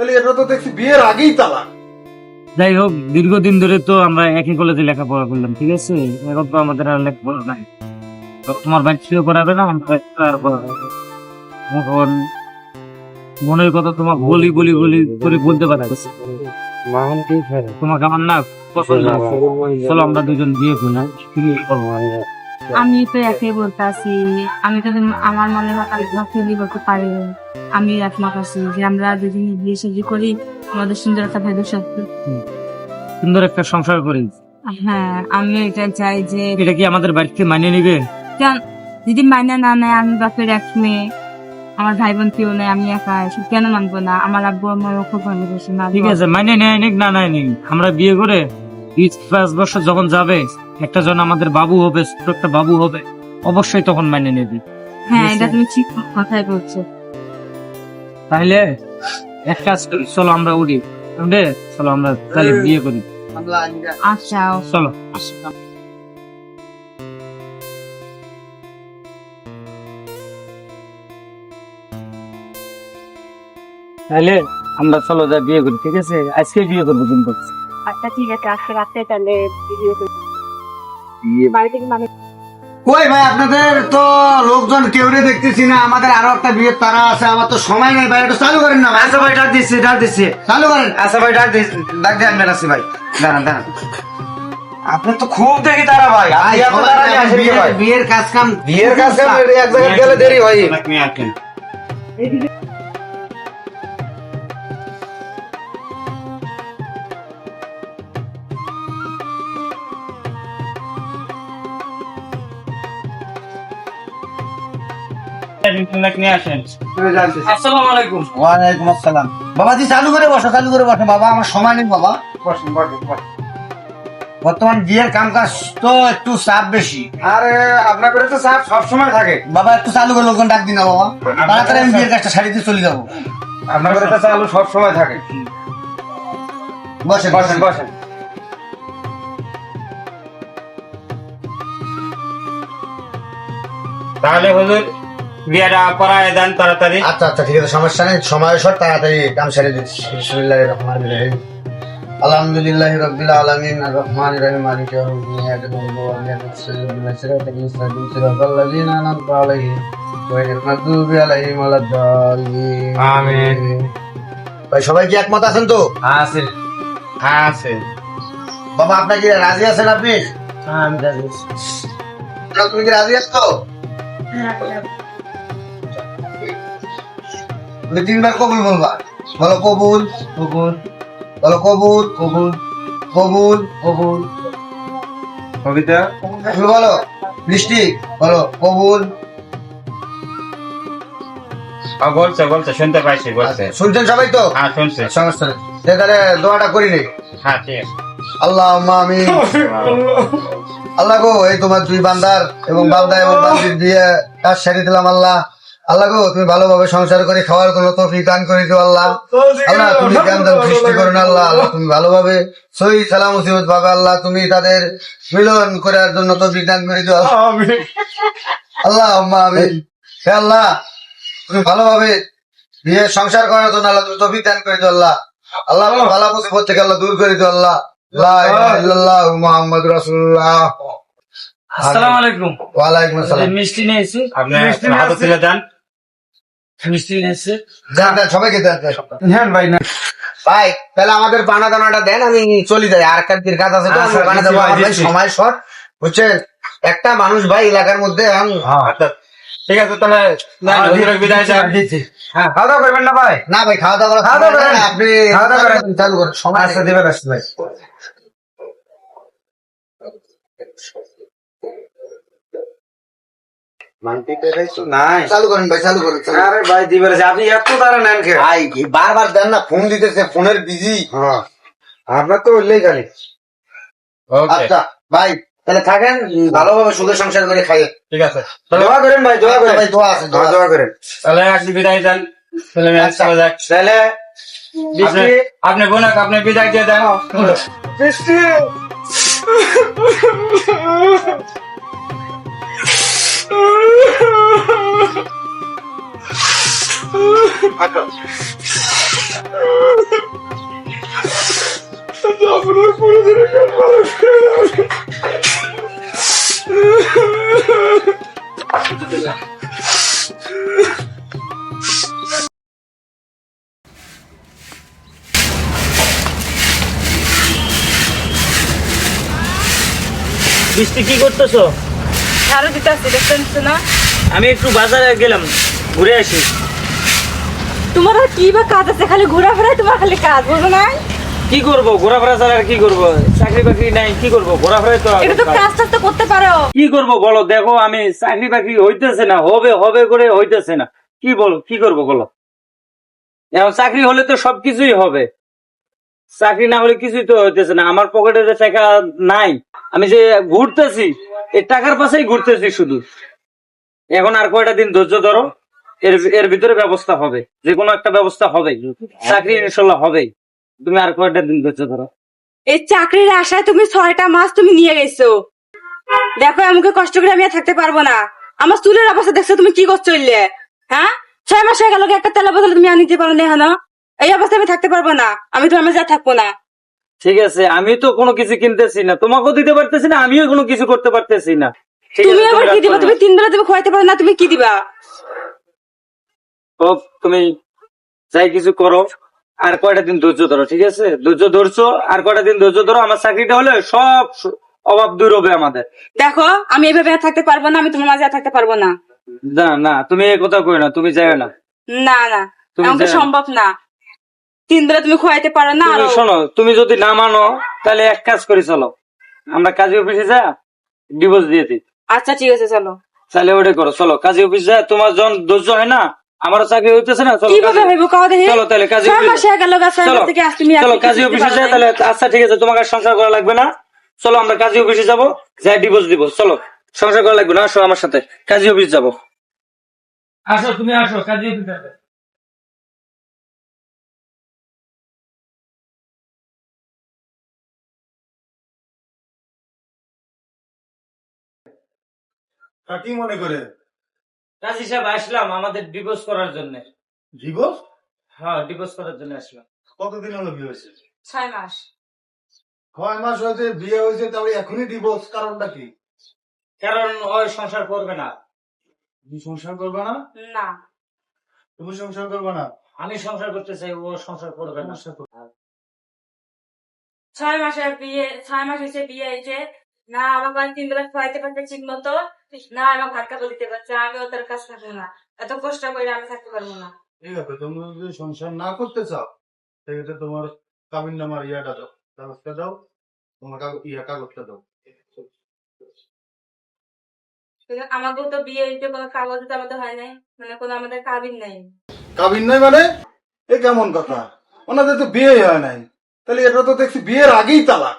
তাহলে এটা তো দেখছি বিয়ের আগেই তালাক। যাই হোক, দীর্ঘদিন ধরে তো আমরা একই কলেজে লেখাপড়া করলাম, ঠিক আছে? এখন তো আমাদের আর লেখাপড়া নাই। তোমার বাইক ছিল করাবে না? আমার। এখন মনের কথা তোমার বলি বলি বলি করে বলতে পারতেছি তোমাকে আমার না পছন্দ চলো, আমরা দুজন বিয়ে করি না করব আমি তো একই বলতে আছি আমি তো আমার মনে ফেলি বলতে পারি আমি একমত আছি যে আমরা দুদিন বিয়ে সাজি করি আমাদের সুন্দর একটা ভবিষ্যৎ সুন্দর একটা সংসার করি। হ্যাঁ আমি এটা চাই যে এটা কি আমাদের বাড়িতে মানিয়ে নিবে? যদি মাইনা না নেয় আমি বাপের এক মেয়ে আমার ভাই বোন কেউ নেই আমি একা এসব কেন মানবো না? আমার আব্বু আমার খুব ভালোবাসে না ঠিক আছে মাইনে নেয় নিক না নেয় নিক আমরা বিয়ে করে পাঁচ বছর যখন যাবে একটা জন আমাদের বাবু হবে ছোট একটা বাবু হবে অবশ্যই তখন মাইনে নেবে। হ্যাঁ এটা তুমি ঠিক কথাই বলছো। তাহলে এক কাজ করি চলো আমরা উঠে চলো আমরা তাহলে বিয়ে করি। আচ্ছা চলো। তাহলে আমরা চলো যা বিয়ে করি ঠিক আছে? আজকে বিয়ে করব কিন্তু। আচ্ছা ঠিক আছে আজকে রাতে তাহলে করি বাড়ি থেকে মানুষ কই ভাই আপনাদের তো লোকজন কেউ দেখতেছি না আমাদের আরও একটা বিয়ের তারা আছে আমার তো সময় নেই ভাই একটু চালু করেন না আচ্ছা ভাই ডাক দিচ্ছি ডাক দিচ্ছি। চালু করেন। আচ্ছা ভাই ডাক দিচ্ছি ডাক দিয়ে আনবেন আসি ভাই। দাঁড়ান দাঁড়ান। আপনি তো খুব দেখি তারা ভাই কি বিয়ের- কাজ কাম বিয়ের কাছে এক জায়গায় গেলে দেরি হয়। বাবাজি চালু করে বসো চালু করে বসো। বাবা আমার সময় নেই বাবা। বসেন বসেন বসেন। বর্তমান বিয়ের কাম কাজ তো একটু চাপ বেশি। আরে আপনার করে তো সাহেব সবসময় থাকে। বাবা একটু চালু করে লোকজন ডাক দিন না বাবা। তাড়াতাড়ি আমি বিয়ের কাজটা সারিতে চলে যাব। আপনার করে তো চালু সবসময় থাকে। বসেন বসেন। বসেন। তাহলে হুজুর বিয়েটা করায় দেন তাড়াতাড়ি। আচ্ছা আচ্ছা ঠিক আছে সমস্যা নেই সময় সর তাড়াতাড়ি কাম সেরে দিচ্ছি। বিসমিল্লাহির রহমানির রহিম। আলহামদুলিল্লাহি রাব্বিল আলামিন আর রহমানির রহিম মালিক ইয়াউমিদ্দিন ইয়াকা না'বুদু ওয়া ইয়াকা নাস্তাঈন সিরাতাল মুস্তাকিম সিরাতাল লাযিনা আন'আমতা আলাইহিম গায়রিল মাগদুবি আলাইহিম ওয়ালাদ-দাল্লিন আমিন। ভাই সবাই কি একমত আছেন তো? আছে। আছে। বাবা আপনার কি রাজি আছেন আপনি? আমি রাজি আছি। তুমি কি রাজি আছো? তুমি তিনবার কবুল বলবা বলো কবুল কবুল। বলো কবুল কবুল কবুল কবুল। কবিতা? বলো। বৃষ্টি বলো কবুল। বলছে বলছে শুনতে পাইছি বলছে। শুনছেন সবাই তো? হ্যাঁ শুনছে। সমস্যা নেই। তাহলে দোয়াটা করি নি। হ্যাঁ ঠিক আছে। আল্লাহ আমি আল্লাহ গো এই তোমার দুই বান্দার এবং বান্দা এবং বান্দির দিয়ে কাজ সারি দিলাম আল্লাহ। আল্লাহ গো তুমি ভালোভাবে সংসার করে খাওয়ার কোনো তৌফিক দান করে দিও আল্লাহ। আল্লাহ তুমি জ্ঞান দান সৃষ্টি করো না আল্লাহ। আল্লাহ তুমি ভালোভাবে সহি সালাম মুসিবত ভাবে আল্লাহ। তুমি তাদের মিলন করার জন্য তৌফিক দান করে দিও আল্লাহ। আম্মা আমি হে আল্লাহ তুমি ভালোভাবে বিয়ে সংসার করার জন্য আল্লাহ তুমি তৌফিক দান করে দিও আল্লাহ। আল্লাহ ভালো মুসিবত থেকে আল্লাহ দূর করে দিও আল্লাহ। ইলাহা ইল্লাল্লাহ আসসালামু আলাইকুম। ওয়ালাইকুম আসসালাম। মিষ্টি নিয়ে এসেছি। আপনি হাতে তুলে দেন মিষ্টি নিয়ে এসেছি দেন দেন সবাইকে হ্যাঁ ভাই না ভাই তাহলে আমাদের পানা দানাটা দেন আমি চলে যাই। আর কালকের কাজ আছে তো আচ্ছা, ভাই দিচ্ছি। সময় শর্ট বুঝছেন একটা মানুষ ভাই এলাকার মধ্যে আমি আচ্ছা, ঠিক আছে তাহলে হ্যাঁ খাওয়া দাওয়া করবেন না ভাই? না ভাই খাওয়া দাওয়া খাওয়া দাওয়া করেন। আপনি খাওয়া দাওয়া করেন। চালু করেন সময় আচ্ছা নেই। দেবেন আসছি ভাই। নাই চালু করেন ভাই চালু করেন আরে ভাই দিবেন আপনি এত তারা নেন ভাই বারবার দেন না ফোন দিতেছে ফোনের বিজি। হ্যাঁ। আপনার তো উল্লেখ খালি। আচ্ছা ভাই তাহলে থাকেন ভালোভাবে সুখে সংসার করে খাই ঠিক আছে। দোয়া করেন ভাই দোয়া করেন। ভাই দোয়া আছে দোয়া হ্যাঁ, করেন। তাহলে আপনি বিদায় দেন। তাহলে আচ্ছা। চলে তাহলে আপনি- আপনি বোনক আপনি বিদায় দিয়ে দেন। বৃষ্টি! আপনার পুরোদের মানুষ করে বৃষ্টি কি করতেছো? ঝাড়ু দিতে দেখতে না? আমি একটু বাজারে গেলাম ঘুরে আসি। তোমার আর কি বা কাজ আছে? খালি ঘোরাফেরাই তোমার খালি কাজ বুঝো না কি করব? ঘোরাফেরা ছাড়া আর কি করব? চাকরি বাকরি নাই কি করব? ঘোরাফেরাই তো এটা তো কাজ। তো করতে পারো। কি করব বলো? দেখো আমি চাকরি বাকরি হইতেছে না হবে হবে করে হইতেছে না। কি বলো কি করব বলো? এখন চাকরি হলে তো সবকিছুই হবে। চাকরি না হলে কিছুই তো হইতেছে না। আমার পকেটে টাকা নাই আমি যে ঘুরতেছি এই টাকার পাশেই ঘুরতেছি শুধু। এখন আর কয়টা দিন ধৈর্য ধরো, এর এর ভিতরে ব্যবস্থা হবে। যে কোনো একটা ব্যবস্থা হবে চাকরি ইনশাল্লাহ হবেই। তুমি আর কয়টা দিন ধৈর্য ধরো। এই চাকরির আশায় তুমি ছয়টা মাস তুমি নিয়ে গেছো। দেখো আমাকে কষ্ট করে আমি থাকতে পারব না। আমার চুলের অবস্থা দেখছ, তুমি কি করছ ইল্লে হ্যাঁ? ছয় মাস হয়ে গেল একটা তেলা বদলে তুমি আনিতে পারো না এই অবস্থায় আমি থাকতে পারব না। আমি তো আমি যা থাকব না। ঠিক আছে আমি তো কোনো কিছু কিনতেছি না। তোমাকেও দিতে পারতেছি না আমিও কোনো কিছু করতে পারতেছি না। তুমি আবার কি দিবা? তুমি তিন বেলা তুমি খোয়াইতে পারো না তুমি কি দিবা? ও, তুমি যাই কিছু করো আর কয়টা দিন ধৈর্য ধরো ঠিক আছে? ধৈর্য ধরছো আর কয়টা দিন ধৈর্য ধরো আমার চাকরিটা হলে সব অভাব দূর হবে আমাদের। দেখো আমি এভাবে থাকতে পারব না আমি তোমার মাঝে থাকতে পারব না। না না তুমি এই কথা কই না তুমি যাই না। না না। সম্ভব না। তিন বেলা তুমি খোয়াইতে পারো না তুমি শোনো তুমি যদি না মানো তাহলে এক কাজ করি চলো। আমরা কাজী অফিসে যা ডিভোর্স দিয়ে দিই। আচ্ছা ঠিক আছে চলো। তাহলে ওটা করো চলো। কাজী অফিস যা তোমার যখন ধৈর্য হয় না আমারও চাকরি হইতেছে না চলো কীভাবে হইব কাও দেখি। চলো তাহলে কাজী অফিসে- চলো। থেকে আজ তুমি চলো কাজী অফিসে নাই। তাহলে আচ্ছা ঠিক আছে তোমাকে সংসার করা লাগবে না। চলো আমরা কাজী অফিসে যাব যাই ডিভোর্স দিব চলো। সংসার করা লাগবে না আসো আমার সাথে। কাজী অফিস যাব। আসো তুমি আসো কাজী অফিসে তা কি মনে করে? কাজী সাহেব আসলাম আমাদের ডিভোর্স করার জন্য। জীবন হ্যাঁ ডিভোর্স করার জন্য আসলাম। কতদিন হলো বিয়ে হয়েছে? ছয় মাস। ছয় মাস হয়েছে বিয়ে হয়েছে তাহলে এখনই ডিভোর্স কারণটা কি? কারণ ওই সংসার করবে না। তুমি সংসার করবে না? না। তুমি সংসার করবে না? আমি সংসার করতে চাই ও সংসার করবে না। ছয় মাসের বিয়ে ছয় মাস হয়েছে বিয়ে হয়েছে। না আমার বাড়ি তিন বেলা খাওয়াইতে পারছে ঠিক মতো না কাপড় দিতে পারছে আমি ওদের কাজ থাকব না। এত কষ্ট করে আমি থাকতে পারব না। ঠিক আছে তুমি যদি সংসার না করতে চাও সেক্ষেত্রে তোমার কাবিন নামার ইয়াটা দাও কাগজটা দাও তোমার কাগজ ইয়া কাগজটা দাও। আমাকেও তো বিয়ে হইতে কোনো কাগজ আমাদের হয় নাই মানে কোনো আমাদের কাবিন নাই। কাবিন নাই মানে? এ কেমন কথা? ওনাদের তো বিয়ে হয় নাই। তাহলে এটা তো দেখছি বিয়ের আগেই তালাক।